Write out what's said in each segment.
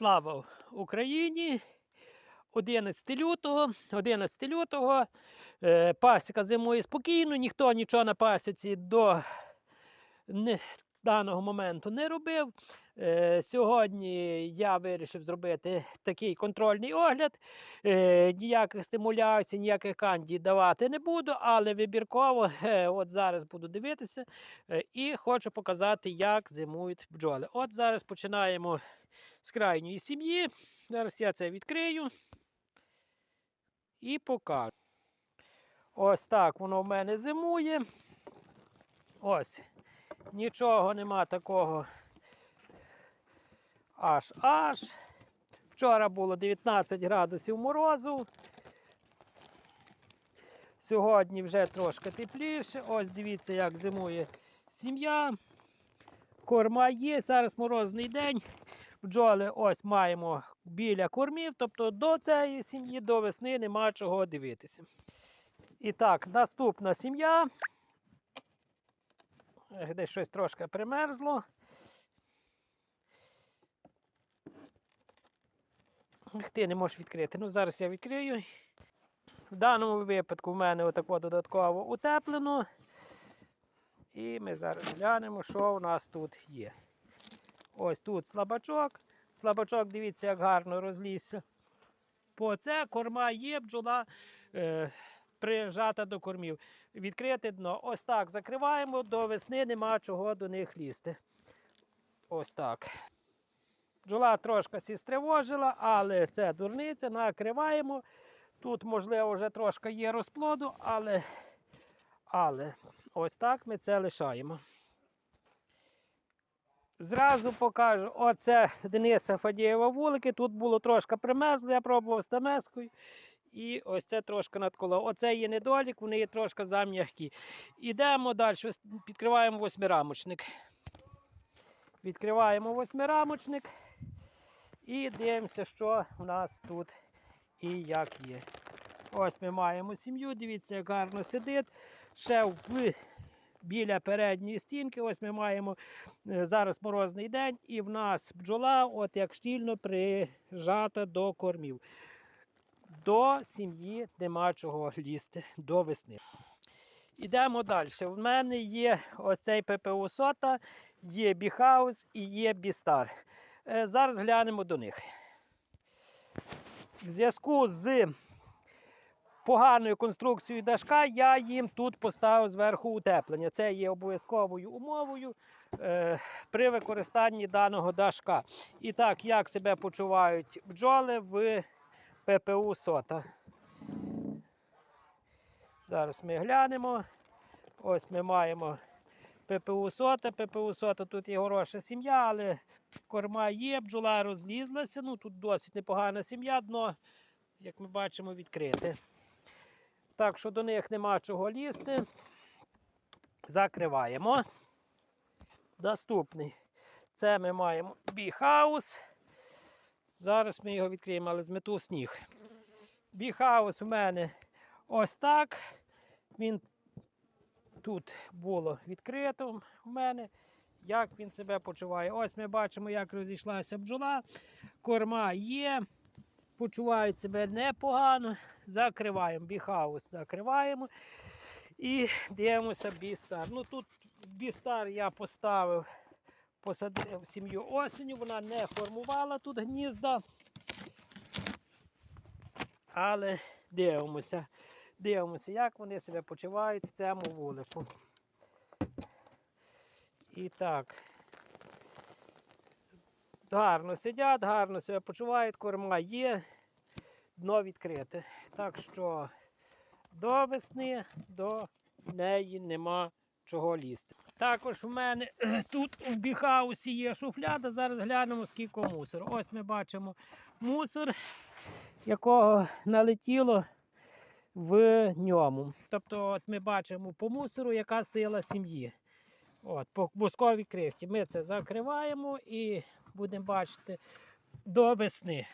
Слава Україні! 11 лютого, 11 лютого. Е, пасіка зимує спокійно, ніхто нічого на пасіці до не, даного моменту не робив. Е, сьогодні я вирішив зробити такий контрольний огляд. Е, ніяких стимуляцій, ніяких кандій давати не буду, але вибірково е, от зараз буду дивитися і хочу показати, як зимують бджоли. От зараз починаємо з крайньої сім'ї. Зараз я це відкрию і покажу. Ось так воно в мене зимує. Ось. Нічого нема такого аж аж. Вчора було 19 градусів морозу. Сьогодні вже трошки тепліше. Ось дивіться, як зимує сім'я. Корма є. Зараз морозний день. Бджоли ось маємо біля кормів, тобто до цієї сім'ї, до весни нема чого дивитися. І так, наступна сім'я. Ех, Десь щось трошки примерзло. Ти не можеш відкрити. Ну, зараз я відкрию. В даному випадку в мене отако додатково утеплено. І ми зараз глянемо, що у нас тут є. Ось тут слабачок. Слабачок, дивіться, як гарно розлізся. По це корма є, бджола е, прижата до кормів. Відкрите дно. Ось так закриваємо, до весни нема чого до них лізти. Ось так. Бджола трошки сі стривожила, але це дурниця, накриваємо. Тут, можливо, вже трошки є розплоду, але, але ось так ми це лишаємо. Зразу покажу, оце Дениса Фадієва вулики. Тут було трошки примерзло, я пробував з тамескою. І ось це трошки надколо. Оце є недолік, вони є трошки зам'які. Ідемо далі, підкриваємо восьмирамочник. Відкриваємо восьмирамочник і дивимося, що у нас тут і як є. Ось ми маємо сім'ю, дивіться, як гарно сидить. Ще в, біля передньої стінки. Ось ми маємо е, зараз морозний день, і в нас бджола, от як щільно прижата до кормів. До сім'ї нема чого лізти до весни. Ідемо далі. В мене є ось цей ППУ сота, є біхаус і є бістар. Е, Зараз глянемо до них. В зв'язку з поганою конструкцією дашка я їм тут поставив зверху утеплення. Це є обов'язковою умовою е, при використанні даного дашка. І так, як себе почувають бджоли в ППУ сота. Зараз ми глянемо. Ось ми маємо ППУ сота. ППУ сота тут є хороша сім'я, але корма є, бджола розлізлася. Ну тут досить непогана сім'я, дно, як ми бачимо, відкрите. Так що до них нема чого лізти. Закриваємо. Наступний. Це ми маємо біхаус. Зараз ми його відкриємо, але змету сніг. Біхаус у мене ось так. Він тут було відкрито у мене. Як він себе почуває? Ось ми бачимо, як розійшлася бджола. Корма є. Почувають себе непогано. Закриваємо біхаус, закриваємо. І дивимося бістар. Ну тут бістар я поставив, посадив сім'ю осінню, вона не формувала тут гнізда. Але дивимося, дивимося, як вони себе почувають в цьому вулику. І так. Гарно сидять, гарно себе почувають, корма є, дно відкрите. Так що до весни до неї нема чого лізти. Також в мене тут в біхаусі є шуфляда. Зараз глянемо, скільки мусору. Ось ми бачимо мусор, якого налетіло в ньому. Тобто, от ми бачимо по мусору, яка сила сім'ї. От, по восковій крихті. Ми це закриваємо і будемо бачити до весни.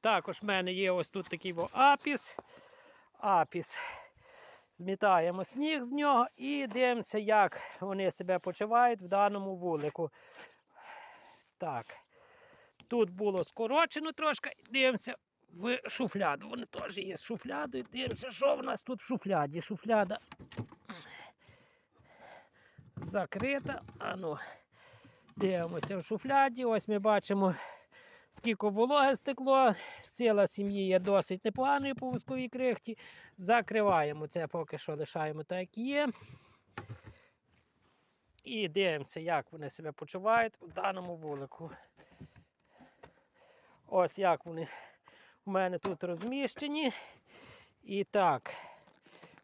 Також в мене є ось тут такий апіс. Апіс. Змітаємо сніг з нього і дивимося, як вони себе почувають в даному вулику. Так. Тут було скорочено трошки. Дивимося в шуфляду. Вони теж є з шуфлядою. Дивимося, що в нас тут в шуфляді. Шуфляда закрита. Ану, дивимося в шуфляді. Ось ми бачимо, скільки вологи стекло. Сила сім'ї є досить непоганою по вузьковій крихті. Закриваємо це, поки що лишаємо так, як є. І дивимося, як вони себе почувають у даному вулику. Ось як вони у мене тут розміщені. І так,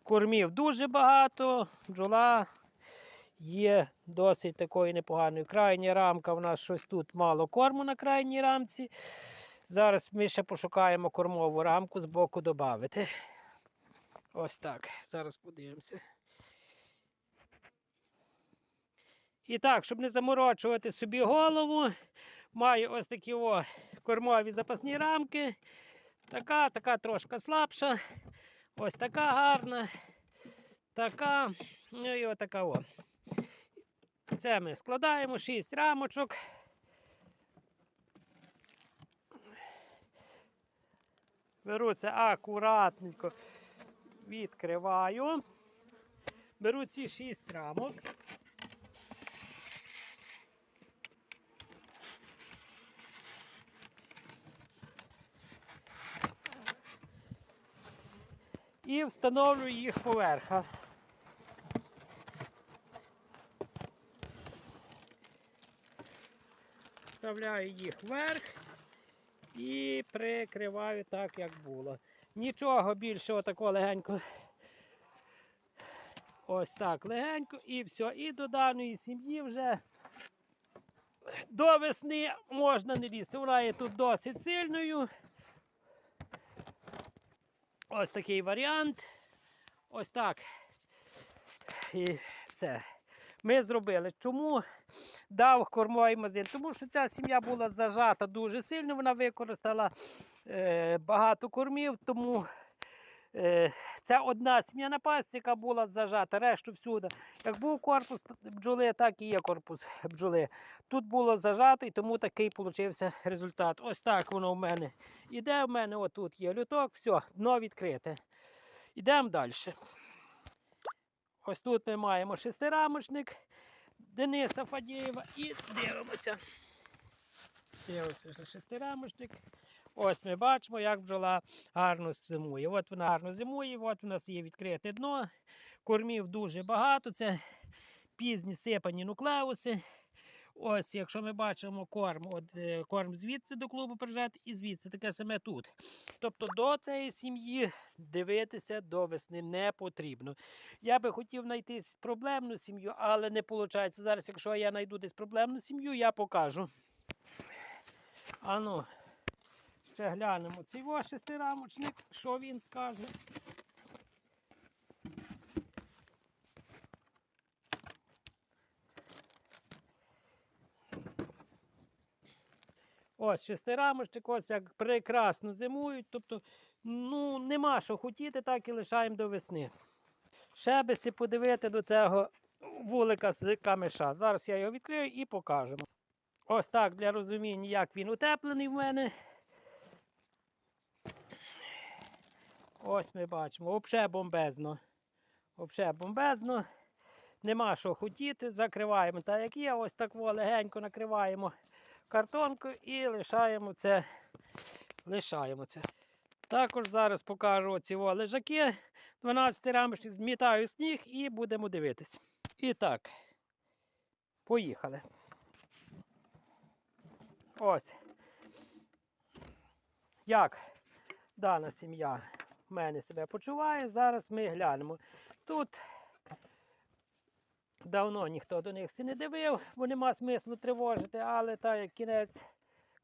кормів дуже багато, бджола є досить такою непоганою. Крайня рамка, у нас щось тут мало корму на крайній рамці. Зараз ми ще пошукаємо кормову рамку з боку додати. Ось так. Зараз подивимося. І так, щоб не заморочувати собі голову, маю ось такі о кормові запасні рамки. Така, така трошки слабша. Ось така гарна. Така. Ну і отака о. Це ми складаємо 6 рамочок. Беру це акуратненько, відкриваю. Беру ці 6 рамок. І встановлюю їх поверха. Вставляю їх вверх і прикриваю так, як було. Нічого більше такого легенько. Ось так легенько і все. І до даної сім'ї вже до весни можна не лізти. Вона є тут досить сильною. Ось такий варіант. Ось так. І це ми зробили. Чому дав кормовий магазин? Тому що ця сім'я була зажата дуже сильно, вона використала е, багато кормів, тому е, це одна сім'я на пасті, яка була зажата, решту всюди. Як був корпус бджоли, так і є корпус бджоли. Тут було зажато і тому такий получився результат. Ось так воно в мене іде. В мене отут є люток, все, дно відкрите. Йдемо далі. Ось тут ми маємо шестирамочник Дениса Фадієва і дивимося. Дивимося шестирамочник. Ось ми бачимо, як бджола гарно зимує. От вона гарно зимує, от у нас є відкрите дно. Кормів дуже багато. Це пізні сипані нуклеуси. Ось, якщо ми бачимо корм, от е, корм звідси до клубу приїжджати і звідси таке саме тут. Тобто до цієї сім'ї дивитися до весни не потрібно. Я би хотів знайти проблемну сім'ю, але не виходить. Зараз, якщо я знайду десь проблемну сім'ю, я покажу. Ану, ще глянемо цей шестирамочник, що він скаже. Ось шестирамочник, ось як прекрасно зимують. Тобто, ну, нема що хотіти, так і лишаємо до весни. Ще би подивити до цього вулика з камеша. Зараз я його відкрию і покажемо. Ось так для розуміння, як він утеплений в мене. Ось ми бачимо, взагалі бомбезно. Взагалі бомбезно. Нема що хотіти, закриваємо так, як є. Ось так легенько накриваємо картонкою і лишаємо це. Лишаємо це. Також зараз покажу оці лежаки. 12 рамочки, змітаю сніг і будемо дивитись. І так, поїхали. Ось. Як дана сім'я в мене себе почуває. Зараз ми глянемо. Тут давно ніхто до них не дивив, бо нема смислу тривожити, але так як кінець,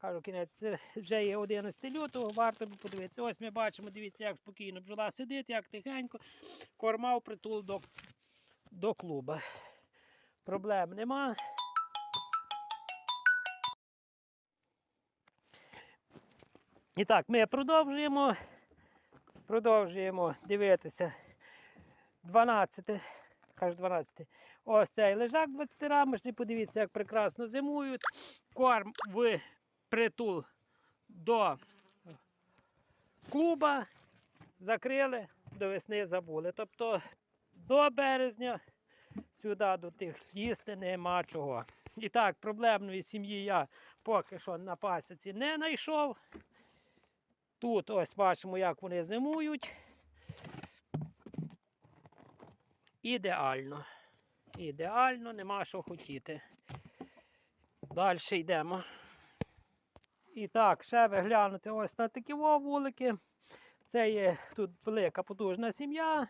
кажу, кінець вже є 11 лютого, варто би подивитися. Ось ми бачимо, дивіться, як спокійно бджола сидить, як тихенько, корма притул до, до клуба. Проблем нема. І так, ми продовжуємо. Продовжуємо дивитися 12, кажу 12. Ось цей лежак 20-рамочний. Подивіться, як прекрасно зимують. Корм в притул до клуба закрили, до весни забули. Тобто до березня сюди до тих їсти нема чого. І так, проблемної сім'ї я поки що на пасіці не знайшов. Тут ось бачимо, як вони зимують. Ідеально. Ідеально, нема що хотіти. Далі йдемо. І так, ще ви глянути ось на такі вулики. Це є тут велика потужна сім'я.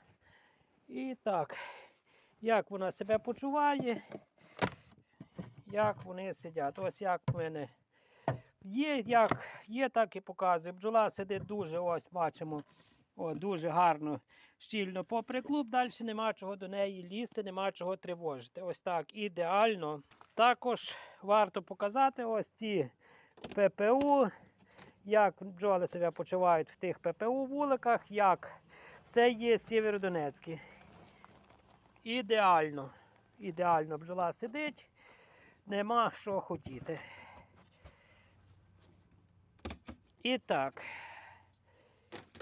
І так, як вона себе почуває, як вони сидять. Ось як в мене є, як є, так і показую. Бджола сидить дуже, ось бачимо, о, дуже гарно, щільно попри клуб. Далі нема чого до неї лізти, нема чого тривожити. Ось так, ідеально. Також варто показати ось ці ППУ, як бджоли себе почувають в тих ППУ вуликах, як це є Сєвєродонецький. Ідеально. Ідеально бджола сидить, нема що хотіти. І так,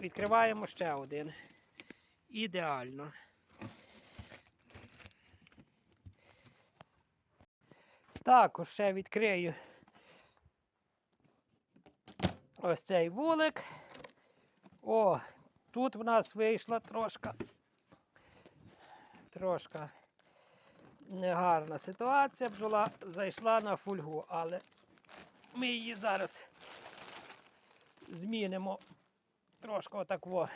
відкриваємо ще один. Ідеально. Також ще відкрию ось цей вулик. О, тут в нас вийшла трошка, трошка негарна ситуація. Бджола зайшла на фольгу, але ми її зараз змінимо трошки отакво.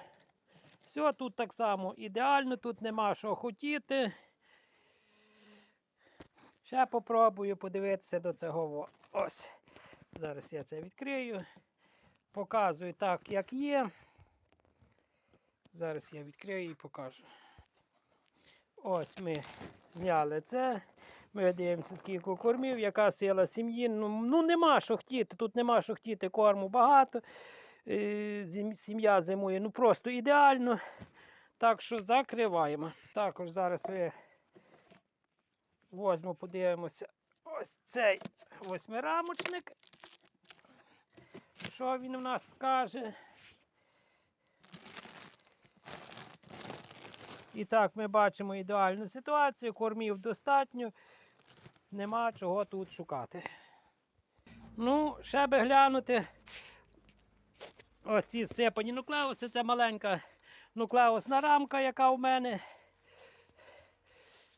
Все, тут так само ідеально, тут нема що хотіти. Ще попробую подивитися до цього. во. Ось. Зараз я це відкрию. Показую так, як є. Зараз я відкрию і покажу. Ось ми зняли це. Ми дивимося, скільки кормів, яка сила сім'ї. Ну, ну нема що хотіти. Тут нема що хотіти, корму багато. Е, Сім'я зимує ну просто ідеально. Так що закриваємо. Також зараз ви возьму, подивимося ось цей восьмирамочник. Що він у нас скаже? І так, ми бачимо ідеальну ситуацію, кормів достатньо, нема чого тут шукати. Ну, ще би глянути. Ось ці сипані нуклеуси, це маленька нуклеусна рамка, яка у мене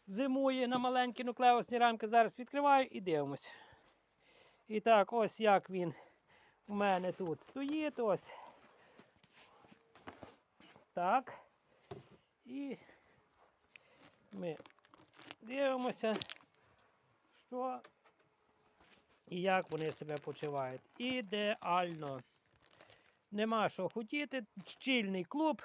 зимує на маленькі нуклеусні рамки. Зараз відкриваю і дивимося. І так, ось як він у мене тут стоїть. Ось. Так. І ми дивимося, що і як вони себе почувають. Ідеально. Нема що хотіти. Щільний клуб.